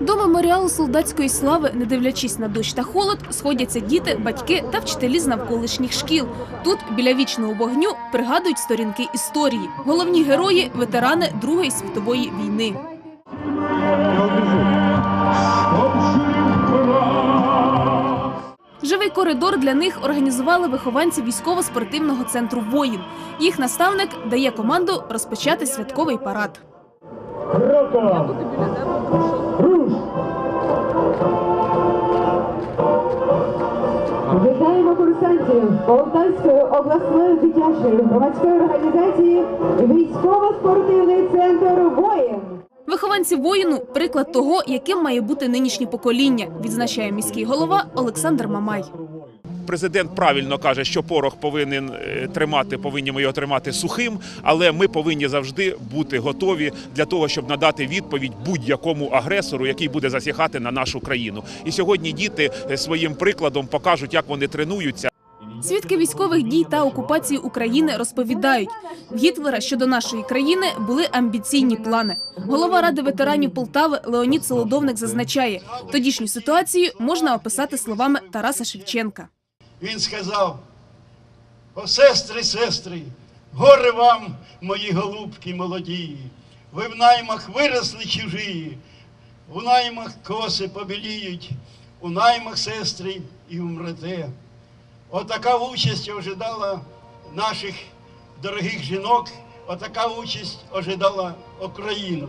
До меморіалу солдатської слави, не дивлячись на дощ та холод, сходяться діти, батьки та вчителі з навколишніх шкіл. Тут, біля вічного вогню, пригадують сторінки історії. Головні герої ветерани Другої світової війни. Живий коридор для них організували вихованці військово-спортивного центру Воїн. Їх наставник дає команду розпочати святковий парад. Вітаємо курсантів Полтавської обласної дитячої громадської організації Військово-спортивний центр воїн. Вихованці воїну приклад того, яким має бути нинішнє покоління, відзначає міський голова Олександр Мамай. Президент правильно каже, що порох повинен е, тримати, повинні ми його тримати сухим, але ми повинні завжди бути готові для того, щоб надати відповідь будь-якому агресору, який буде засягати на нашу країну. І сьогодні діти е, своїм прикладом покажуть, як вони тренуються. Свідки військових дій та окупації України розповідають, в Гітлера щодо нашої країни були амбіційні плани. Голова ради ветеранів Полтави Леонід Солодовник зазначає, тодішню ситуацію можна описати словами Тараса Шевченка. Він сказав: О, сестри, сестри, горе вам, мої голубки молоді, ви в наймах виросли чужі, у наймах коси побіліють, у наймах сестри і умрете. Отака участь ожидала наших дорогих жінок, отака участь ожидала Україну.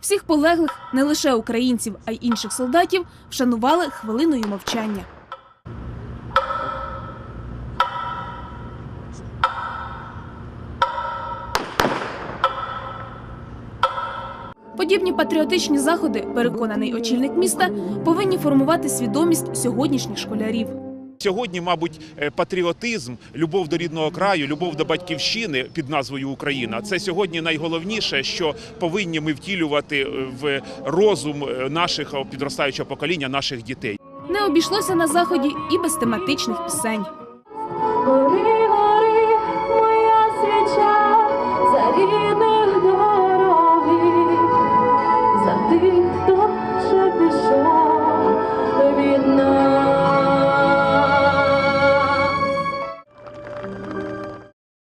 Всіх полеглих, не лише українців, а й інших солдатів, вшанували хвилиною мовчання. Подібні патріотичні заходи, переконаний очільник міста, повинні формувати свідомість сьогоднішніх школярів. Сьогодні, мабуть, е, патріотизм, любов до рідного краю, любов до батьківщини під назвою Україна це сьогодні найголовніше, що повинні ми втілювати е, в розум е, наших підростаючого покоління, наших дітей. Не обійшлося на заході і без тематичних пісень. Тих, хто.